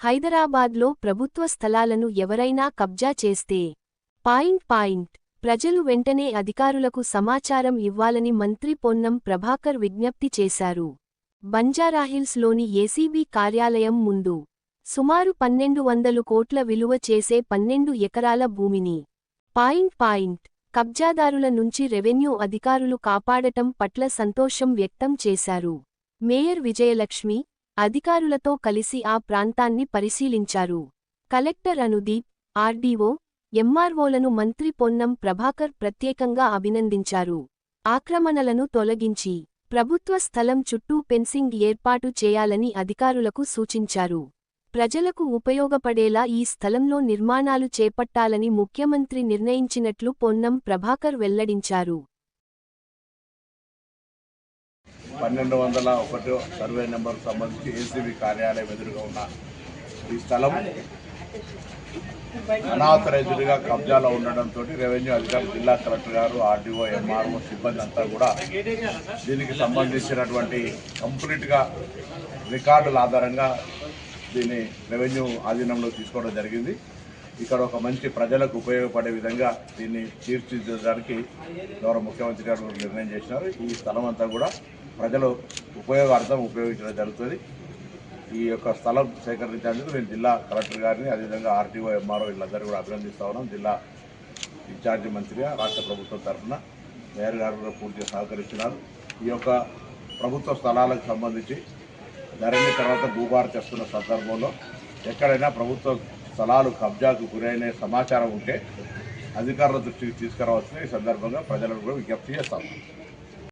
హైదరాబాద్లో ప్రభుత్వ స్థలాలను ఎవరైనా కబ్జా చేస్తే? Point point. ప్రజలు వెంటనే అధికారులకు సమాచారం ఇవ్వాలని మంత్రి పొన్నం ప్రభాకర్ విజ్ఞప్తి చేశారు. బంజారాహిల్స్లోని ఏసీబీ కార్యాలయం ముందు సుమారు పన్నెండు వందలు కోట్ల విలువ చేసే పన్నెండు ఎకరాల భూమిని పాయింట్ పాయింట్. కబ్జాదారుల నుంచి రెవెన్యూ అధికారులు కాపాడటం పట్ల సంతోషం వ్యక్తం చేశారు. మేయర్ విజయలక్ష్మి అధికారులతో కలిసి ఆ ప్రాంతాన్ని పరిశీలించారు. కలెక్టర్ అనుదీప్ ఆర్డీఓ ఎంఆర్ఓలను మంత్రి పొన్నం ప్రభాకర్ ప్రత్యేకంగా అభినందించారు. ఆక్రమణలను తొలగించి ప్రభుత్వ స్థలం చుట్టూ ఫెన్సింగ్ ఏర్పాటు చేయాలని అధికారులకు సూచించారు. ప్రజలకు ఉపయోగపడేలా ఈ స్థలంలో నిర్మాణాలు చేపట్టాలని ముఖ్యమంత్రి నిర్ణయించినట్లు పొన్నం ప్రభాకర్ వెల్లడించారు. పన్నెండు వందల ఒకటో సర్వే నెంబర్ సంబంధించి ఏసీబీ కార్యాలయం ఎదురుగా ఉన్న ఈ స్థలం అనాథరైజ్డ్గా కబ్జాలో ఉండడంతో రెవెన్యూ అధికారులు జిల్లా కలెక్టర్ గారు ఆర్డీఓ ఎంఆర్ఓ సిబ్బంది అంతా కూడా దీనికి సంబంధించినటువంటి కంప్లీట్గా రికార్డుల ఆధారంగా దీన్ని రెవెన్యూ ఆధీనంలో తీసుకోవడం జరిగింది. ఇక్కడ ఒక మంచి ప్రజలకు ఉపయోగపడే విధంగా దీన్ని తీర్చిదిద్దడానికి గౌరవ ముఖ్యమంత్రి గారు నిర్ణయం చేసినారు. ఈ స్థలం అంతా కూడా ప్రజలు ఉపయోగార్థం ఉపయోగించడం జరుగుతుంది. ఈ యొక్క స్థలం సేకరించేందుకు నేను జిల్లా కలెక్టర్ గారిని అదేవిధంగా ఆర్టీఓ ఎంఆర్ఓ వీళ్ళందరూ కూడా అభినందిస్తా ఉన్నాం. జిల్లా ఇన్ఛార్జి మంత్రిగా రాష్ట్ర ప్రభుత్వం తరఫున మేయర్ గారు కూడా పూర్తిగా సహకరిస్తున్నారు. ఈ యొక్క ప్రభుత్వ స్థలాలకు సంబంధించి ధరణి తర్వాత భూభారతి చేస్తున్న సందర్భంలో ఎక్కడైనా ప్రభుత్వ స్థలాలు కబ్జాకు గురైన సమాచారం ఉంటే అధికారుల దృష్టికి తీసుకురావాల్సిన ఈ సందర్భంగా ప్రజలను కూడా విజ్ఞప్తి చేస్తాం.